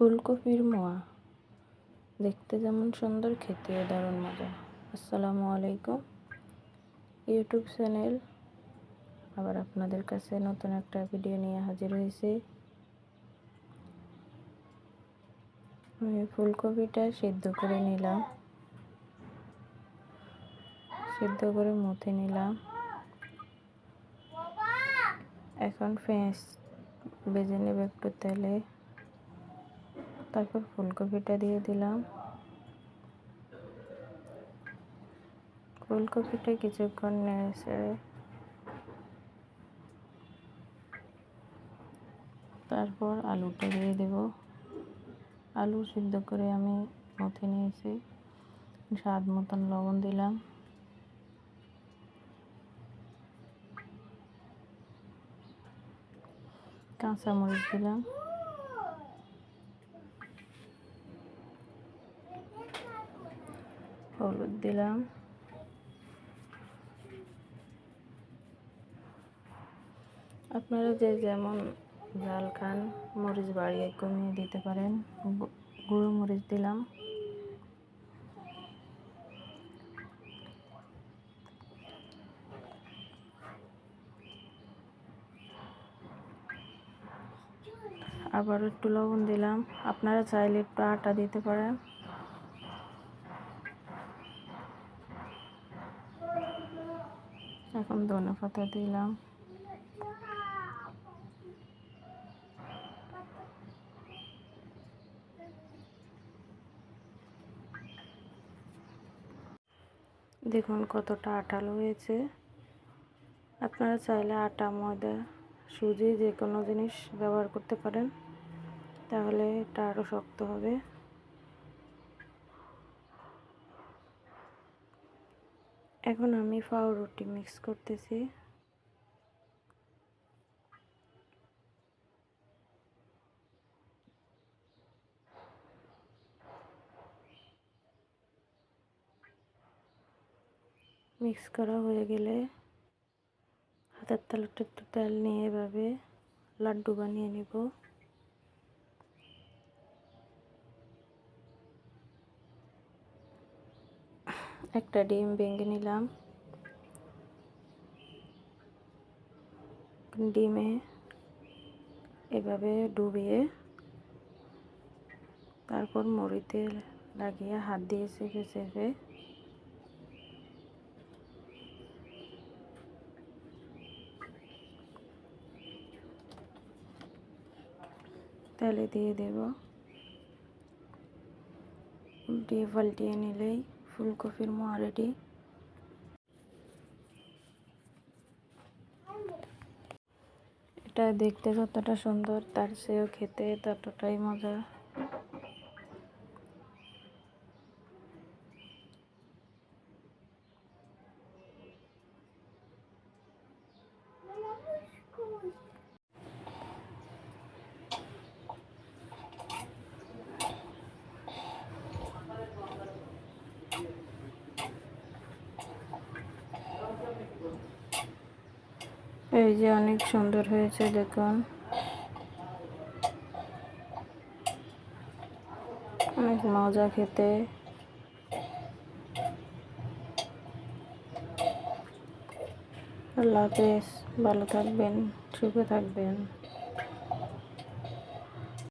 ফুলকপির মোয়া। দেখতে যেমন সুন্দর, খেতেও দারুণ মজা। আসসালামু আলাইকুম। YouTube channel. আবার আপনাদের কাছে নতুন একটা ভিডিও নিয়ে হাজির হয়েছি। আমি ফুলকপিটা সিদ্ধ করে নিলাম। সিদ্ধ করে মুথে নিলাম। এখন পেঁয়াজ বেজে নেবে একটু তেলে। তারপর ফুলকপিটা দিয়ে দিলাম। ফুলকপিটা কিছুক্ষণ নেড়ে তারপর আলুটা দিয়ে দেব। আলু সিদ্ধ করে আমি মথে নিয়েছি। স্বাদ মতন লবণ দিলাম। কাঁচামরিচ দিলাম। হলুদ দিলাম। আপনারা যে যেমন ঝাল খান, মরিচ বাড়িয়ে কমিয়ে দিতে পারেন। গুঁড়ো মরিচ দিলাম। আবার একটু লবণ দিলাম। আপনারা চাইলে একটু আটা দিতে পারেন। এখন ধনে পাতা দিলাম। দেখুন কতটা আটালো হয়েছে। আপনারা চাইলে আটা, ময়দা, সুজি যে কোনো জিনিস ব্যবহার করতে পারেন। তাহলে এটা আরও শক্ত হবে। এখন আমি রুটি মিক্স করতেছি। মিক্স করা হয়ে গেলে হাতের তালুটা একটু তেল নিয়ে এভাবে লাড্ডু বানিয়ে নিব। একটা ডিম ভেঙে নিলাম। ডিমে এভাবে ডুবিয়ে তারপর মুড়িতে লাগিয়ে হাত দিয়ে চেপে চেপে তেলে দিয়ে দেব। উল্টিয়ে পাল্টিয়ে নিলেই ফুলকপির মোয়া রেডি এটা দেখতে যতটা সুন্দর তার চেয়েও খেতে ততটাই মজা। এই যে অনেক সুন্দর হয়েছে, দেখুন। অনেক মজা খেতে। আল্লাহ হাফেজ, ভালো থাকবেন, সুখে থাকবেন।